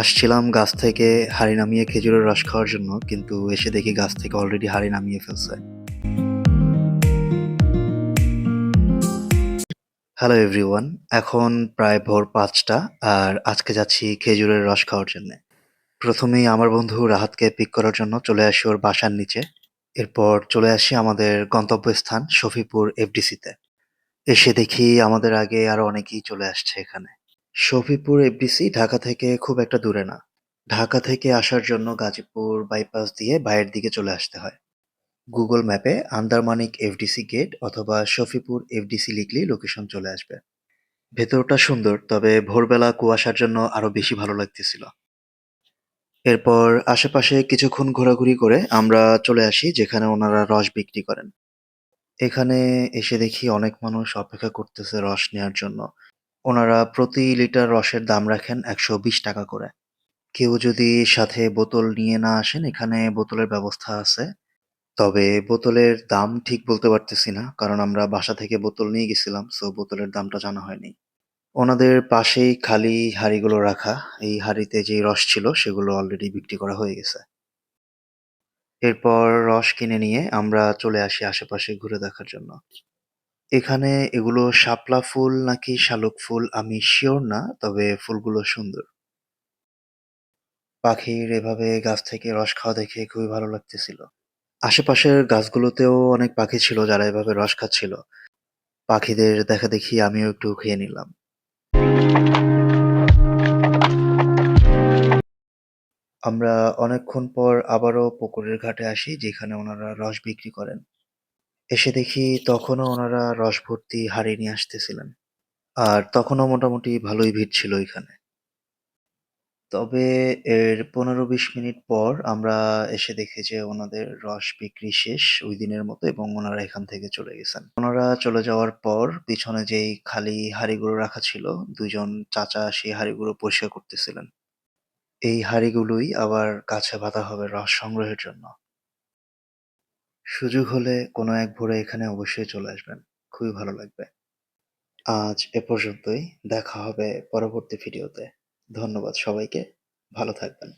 আসছিলাম গাছ থেকে হাঁড়ি নামিয়ে খেজুরের রস খাওয়ার জন্য, কিন্তু এসে দেখি গাছ থেকে অলরেডি হাঁড়ি নামিয়ে ফেলছে। হ্যালো এভরিওয়ান এখন প্রায় ভোর পাঁচটা, আর আজকে যাচ্ছি খেজুরের রস খাওয়ার জন্য। প্রথমেই আমার বন্ধু রাহাতকে পিক করার জন্য চলে আসি ওর বাসার নিচে। এরপর চলে আসি আমাদের গন্তব্যস্থান শফিপুর এফডিসিতে এসে দেখি আমাদের আগে আরও অনেকেই চলে আসছে এখানে। শফিপুর এফডিসি ঢাকা থেকে খুব একটা দূরে না। ঢাকা থেকে আসার জন্য গাজীপুর বাইপাস দিয়ে বাইরের দিকে চলে আসতে হয়। গুগল ম্যাপে আন্দারমানিক এফডিসি গেট অথবা শফিপুর এফডিসি লিখলেই লোকেশন চলে আসবে। ভেতরটা সুন্দর, তবে ভোরবেলা কুয়াশার জন্য আরও বেশি ভালো লাগতেছিল। এরপর আশেপাশে কিছুক্ষণ ঘোরাঘুরি করে আমরা চলে আসি যেখানে ওনারা রস বিক্রি করেন। এখানে এসে দেখি অনেক মানুষ অপেক্ষা করতেছে রস নেওয়ার জন্য। ওনারা প্রতি লিটার রসের দাম রাখেন একশো বিশ টাকা করে। কেউ যদি সাথে বোতল নিয়ে না আসেন, এখানে বোতলের ব্যবস্থা আছে। তবে বোতলের দাম ঠিক বলতে পারতেছি না, কারণ আমরা বাসা থেকে বোতল নিয়ে গেছিলাম সো বোতলের দামটা জানা হয়নি। ওনাদের পাশেই খালি হাঁড়িগুলো রাখা, এই হাঁড়িতে যে রস ছিল, সেগুলো অলরেডি বিক্রি করা হয়ে গেছে। এরপর রস কিনে নিয়ে আমরা চলে আসি আশেপাশে ঘুরে দেখার জন্য। এখানে এগুলো শাপলা ফুল নাকি শালুক ফুল আমি শিওর না, তবে ফুলগুলো সুন্দর। পাখির এভাবে গাছ থেকে রস খাওয়া দেখে খুবই ভালো লাগতেছিল। আশেপাশের গাছগুলোতেও অনেক পাখি ছিল যারা এভাবে রস খাচ্ছিল। পাখিদের দেখা দেখি আমিও একটু খেয়ে নিলাম। আমরা অনেকক্ষণ পর আবারও পুকুরের ঘাটে আসি, যেখানে ওনারা রস বিক্রি করেন। এসে দেখি তখনও ওনারা রস ভর্তি হাঁড়ি নিয়ে আসতেছিলেন। আর তখনও মোটামুটি ভালোই ভিড় ছিল এখানে তবে এর পনেরো বিশ মিনিট পর আমরা এসে দেখি যে ওনাদের রস বিক্রি শেষ ওই দিনের মতো এবং ওনারা এখান থেকে চলে গেছেন। ওনারা চলে যাওয়ার পর পিছনে যেই খালি হাঁড়িগুলো রাখা ছিল দুজন চাচা সেই হাঁড়িগুলো পরিষ্কার করতেছিলেন। এই হাঁড়িগুলোই আবার কাছে বাঁধা হবে রস সংগ্রহের জন্য। সুযোগ হলে কোনো এক ভোরে এখানে অবশ্যই চলে আসবেন। খুবই ভালো লাগবে। আজ এ পর্যন্তই। দেখা হবে পরবর্তী ভিডিওতে। ধন্যবাদ সবাইকে। ভালো থাকবেন।